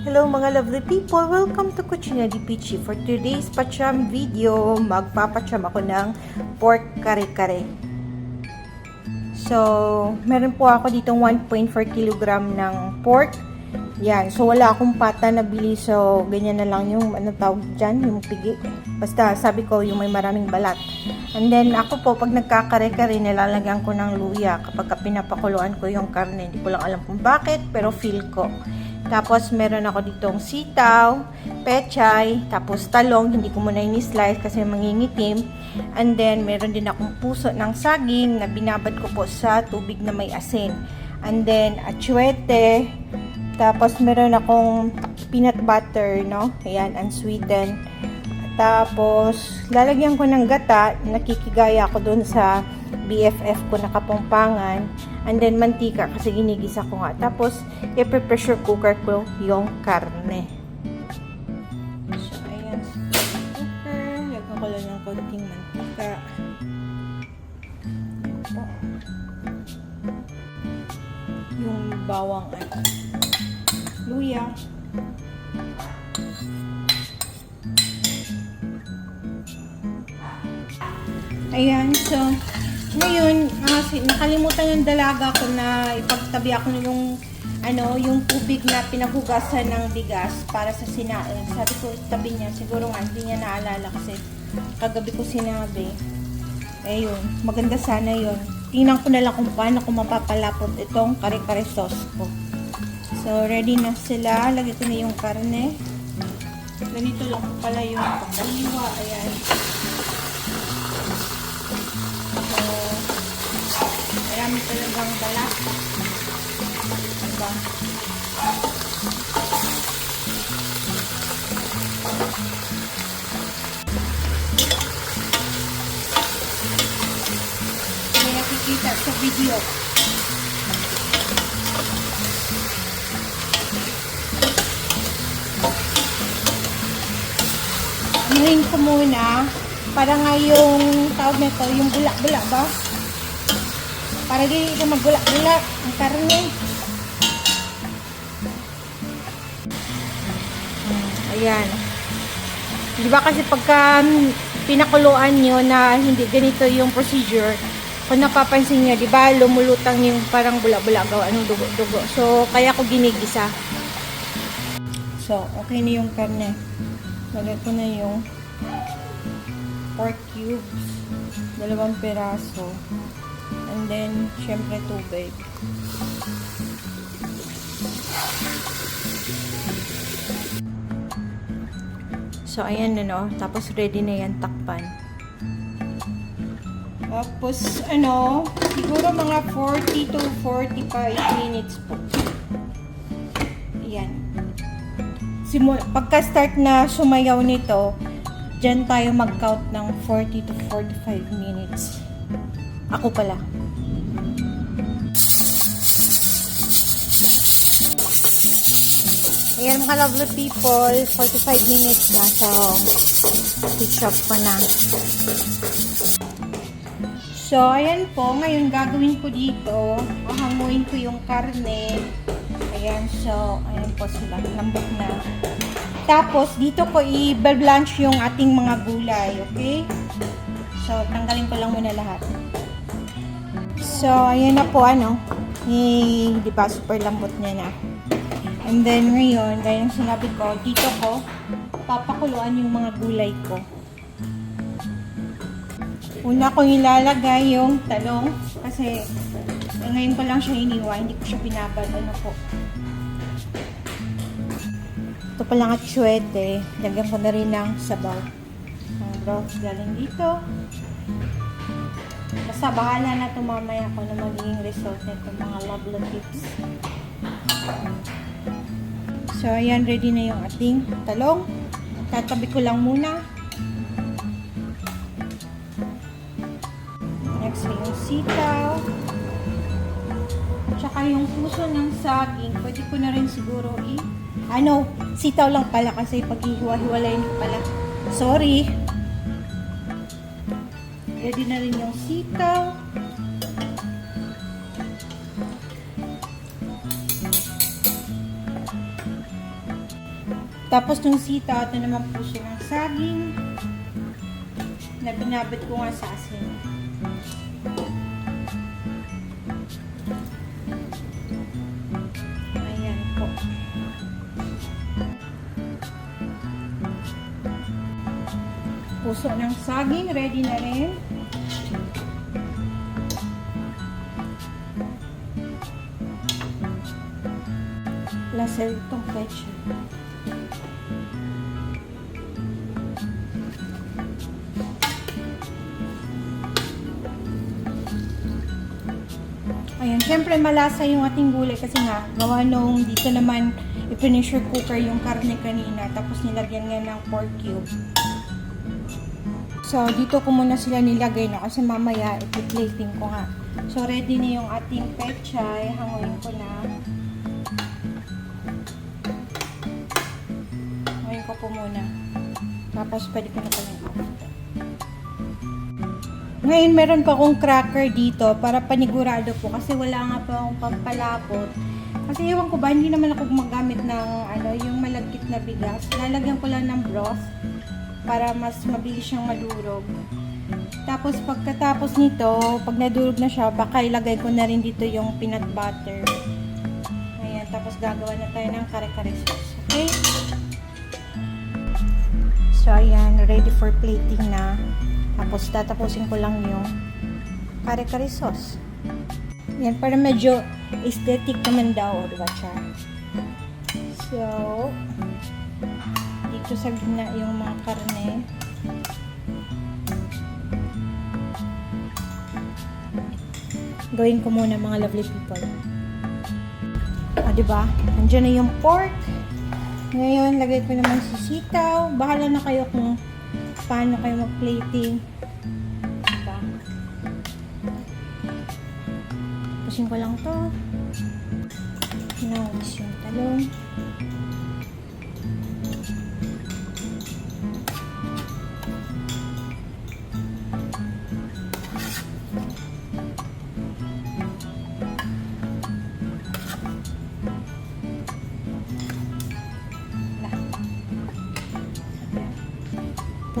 Hello mga lovely people! Welcome to Cucina di Pichi. For today's pacham video, magpapacham ako ng pork kare-kare. So, meron po ako ditong 1.4 kg ng pork. Yan. So, wala akong pata na bili. So, ganyan na lang yung, ano tawag dyan, yung pigi. Basta, sabi ko, yung may maraming balat. And then, ako po, pag nagkakare-kare, nilalagyan ko ng luya. Kapag ka pinapakuluan ko yung karne, hindi ko lang alam kung bakit, pero feel ko. Tapos, meron ako ditong sitaw, pechay, tapos talong, hindi ko muna ini-slice kasi mangingitim. And then, meron din akong puso ng saging na binabad ko po sa tubig na may asin. And then, atsuete, tapos, meron akong peanut butter, no? Ayan, unsweetened. Tapos, lalagyan ko ng gata. Nakikigaya ko dun sa BFF ko na kapampangan. And then, mantika kasi ginigisa ko nga. Tapos, i-pressure cooker ko yung karne. So, ayan. Cooker. Lagyan ko lang ng konting mantika. Ayan. Yung bawang ano luya. Ayan, so, ngayon, uh, nakalimutan yung dalaga ko na ipagtabi ako yung, ano, yung tubig na pinaghugasan ng bigas para sa sinain. Sabi ko, tabi niya, siguro nga, hindi niya naalala kasi kagabi ko sinabi. Ayun, maganda sana yun. Tingnan ko na lang kung paano ko mapapalapot itong kare-kare sauce ko. So, ready na sila. Lagay ko na yung karne. Ganito lang pala yung pagkaliwa. Ayan. Marami talagang balat. Diba? May nakikita sa video. anuhin ko muna para nga yung tawag nito, yung bulak-bulak ba? Para di ka magbulak-bulak ang karne. Ayan. Di ba kasi pagka um, pinakuluan nyo na hindi ganito yung procedure, kung napapansin nyo, di ba, lumulutang yung parang bulak-bulak gawa ng dugo-dugo. So, kaya ko ginigisa. So, okay na yung karne. Lagay ko na yung pork cubes. Dalawang peraso. And then, syempre, tubig. So, ayan na, no? Tapos, ready na yan takpan. Tapos, ano, siguro mga 40 to 45 minutes po. Ayan simul pagka-start na sumayaw nito, dyan tayo mag-count ng 40 to 45 minutes. Ako pala. Ayan mga lovely people, 45 minutes na. So, switch off pa na. So, ayan po. Ngayon, gagawin ko dito. Ahanguin ko yung karne. Ayan, so, ayan po sila. Lambot na. Tapos, dito ko i-blanch yung ating mga gulay, okay? So, tanggalin ko lang muna lahat. So, ayan na po, ano. Eh, di ba, super lambot niya na. And then, ngayon, gaya ng sinabi ko, dito ko, papakuluan yung mga gulay ko. Una ko ilalagay yung talong, kasi eh, ngayon ko lang siya iniwa, hindi ko siya binabad, ano po. Ito pa lang at syete. Lagyan ko na rin ng sabaw. Ang broth galing dito. Basta bahala na ito mamaya kung ano magiging result nito mga lovely tips. So, ayan, ready na yung ating talong. Tatabi ko lang muna. Next yung sitaw. Tsaka yung puso ng saging. Pwede ko na rin siguro i- ano, sitaw lang pala kasi paghihiwa-hiwalayin ko pala. Sorry. Ready na rin yung sitaw. Tapos yung sitaw, ito naman puso ng saging na binabad ko nga sa asin. Ayan po. Puso ng saging, ready na rin. Lasa itong ketchup. Ayan, syempre malasa yung ating gulay kasi nga, gawa nung dito naman i-pressure cooker yung karne kanina tapos nilagyan nga ng pork cube. So, dito ko muna sila nilagay na kasi mamaya i-plating ko nga. So, ready na yung ating pechay. Hanguin ko na. Hanguin ko po muna. Tapos, pwede ko na palang after. Ngayon, meron pa akong cracker dito para panigurado po kasi wala nga pa akong pampalapot. Kasi ewan ko ba, hindi naman ako gumagamit ng ano, yung malagkit na bigas. Lalagyan ko lang ng broth para mas mabilis siyang madurog. Tapos pagkatapos nito, pag nadurog na siya, baka ilagay ko na rin dito yung peanut butter. Ayan, tapos gagawa na tayo ng kare-kare sauce. Okay? So, ayan, ready for plating na. Tapos tatapusin ko lang yung kare-kare sauce. Yan, para medyo aesthetic naman daw, di ba siya? So, dito sa gitna yung mga karne. Gawin ko muna mga lovely people. Ah, di ba? Nandiyan na yung pork. Ngayon, lagay ko naman si sitaw. Bahala na kayo kung paano kayo mag-plating. Diba? Pusin ko lang to. Nawis yung talong.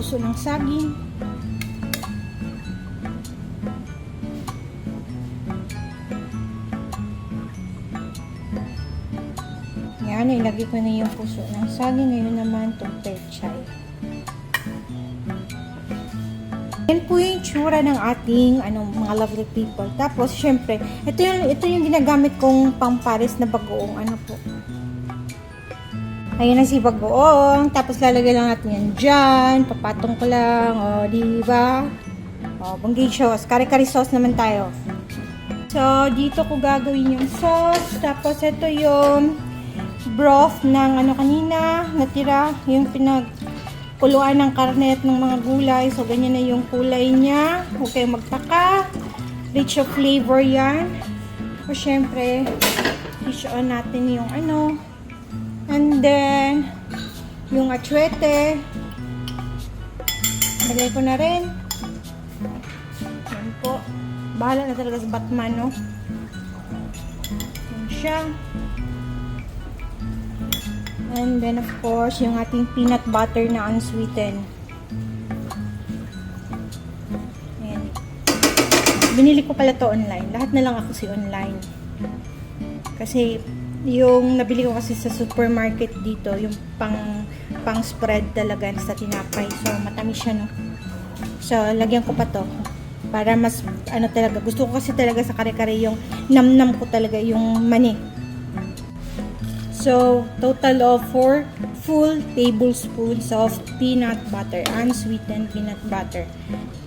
Puso ng saging. Yan, ilagay ko na yung puso ng saging. Ngayon naman itong pechay. Yan po yung tsura ng ating ano, mga lovely people. Tapos, syempre, ito yung, ito yung ginagamit kong pampares na bagoong ano po. Ayun na si bagoong. Tapos lalagay lang natin yan dyan. Papatong ko lang. O, di ba? O, banggay sauce. Kare-kare sauce naman tayo. So, dito ko gagawin yung sauce. Tapos, ito yung broth ng ano kanina. Natira. Yung pinagkuluan ng karne at ng mga gulay. So, ganyan na yung kulay niya. Huwag kayong magtaka. Rich of flavor yan. O, syempre, fish on natin yung ano, And then, yung atsuete, lagay ko na rin. Yan po. Bahala na talaga sa Batman, no? Yan siya. And then, of course, yung ating peanut butter na unsweetened. Ayan. Binili ko pala to online. Lahat na lang ako si online. Kasi, yung nabili ko kasi sa supermarket dito, yung pang pang spread talaga sa tinapay. So, matamis siya, no? So, lagyan ko pa to. Para mas, ano talaga, gusto ko kasi talaga sa kare-kare yung namnam ko talaga yung mani. So, total of 4 full tablespoons of peanut butter, unsweetened peanut butter.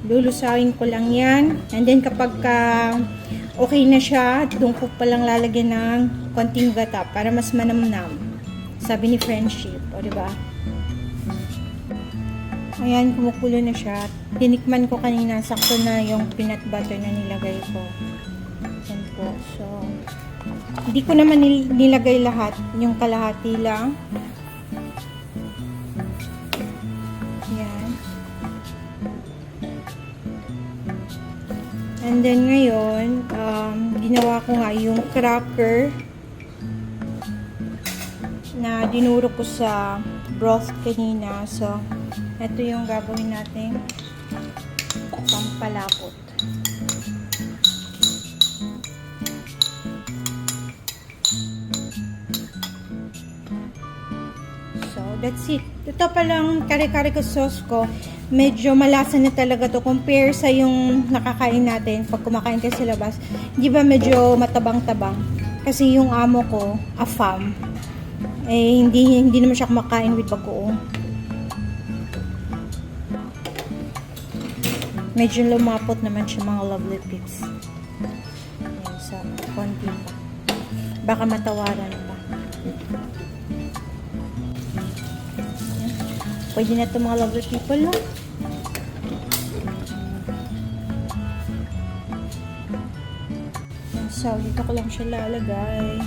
Lulusawin ko lang yan. And then, kapag ka okay na siya, doon ko palang lalagyan ng konting gata para mas manamnam. Sabi ni friendship, o ba? Ayan, kumukulo na siya. Tinikman ko kanina, sakto na yung peanut butter na nilagay ko. Yan po. So, hindi ko naman nil- nilagay lahat. Yung kalahati lang. Then ngayon, um, ginawa ko nga yung cracker na dinuro ko sa broth kanina. So, ito yung gagawin natin pampalapot. So, that's it. Ito pa lang kare-kare ko sauce ko. Medyo malasa na talaga to compare sa yung nakakain natin pag kumakain tayo sa labas. Di ba medyo matabang-tabang? Kasi yung amo ko, afam, eh hindi hindi naman siya kumakain with bagoong. Medyo lumapot naman siya mga lovely pips. Ayan, so, konti pa. Baka matawaran Pwede na ito mga lovely people, no? So, dito ko lang siya lalagay.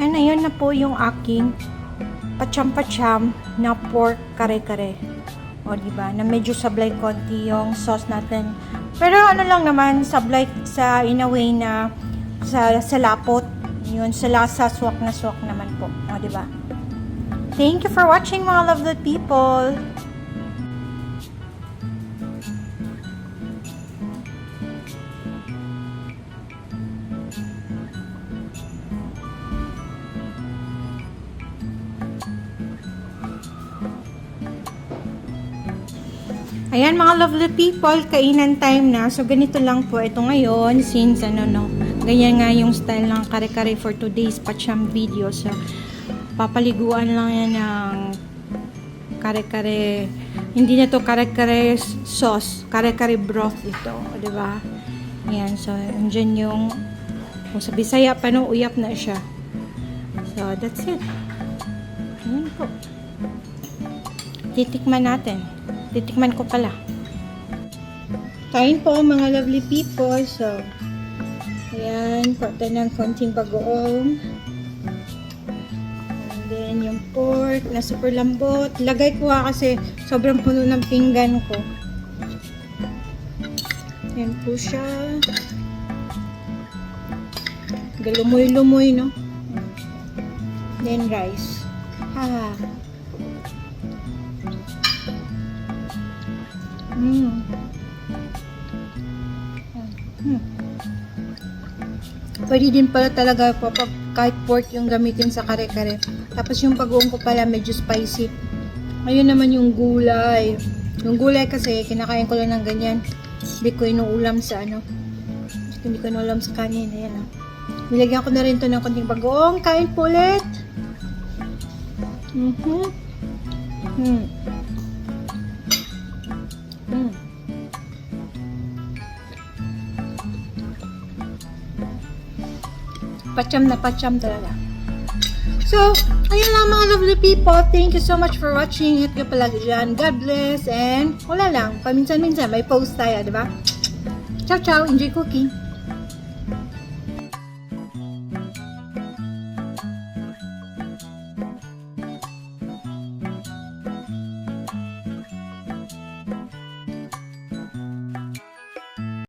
Yan, ayun na po yung aking pacham-pacham na pork kare-kare. O, di ba? Na medyo sablay konti yung sauce natin. Pero ano lang naman, sablay sa in a way na sa, sa lapot. Yun, sa lasa, swak na swak naman po. O, di ba? Thank you for watching mga lovely people. Ayan mga lovely people, kainan time na. So ganito lang po ito ngayon since ano no, ganyan nga yung style ng kare-kare for today's pacham video. So papaliguan lang yan ng kare-kare. Hindi na to kare-kare sauce, kare-kare broth ito, 'di ba? Ayan, so andyan yung kung sa Bisaya pa no, uyap na siya. So that's it. Ayan po. Titikman natin. Titikman ko pala. Kain po mga lovely people. So, ayan, konti ng konting bagoong. And then, yung pork na super lambot. Lagay ko ha kasi sobrang puno ng pinggan ko. Ayan po siya. Galumoy-lumoy, no? Then, rice. Ha. Mm. Hmm. Pwede din pala talaga po pag kahit pork yung gamitin sa kare-kare. Tapos yung pag-uong ko pala medyo spicy. Ayun naman yung gulay. Yung gulay kasi kinakain ko lang ng ganyan. Hindi ko inuulam sa ano. Hindi ko inuulam sa kanin. Ayan ah. Nilagyan ko na rin to ng konting bagoong. Kain po ulit. Mhm. Hmm. Pacham na pacham talaga. So, ayun lang mga lovely people. Thank you so much for watching. Hit ka palagi dyan. God bless. And wala lang. Paminsan-minsan may post tayo, di ba? Ciao, ciao. Enjoy cooking.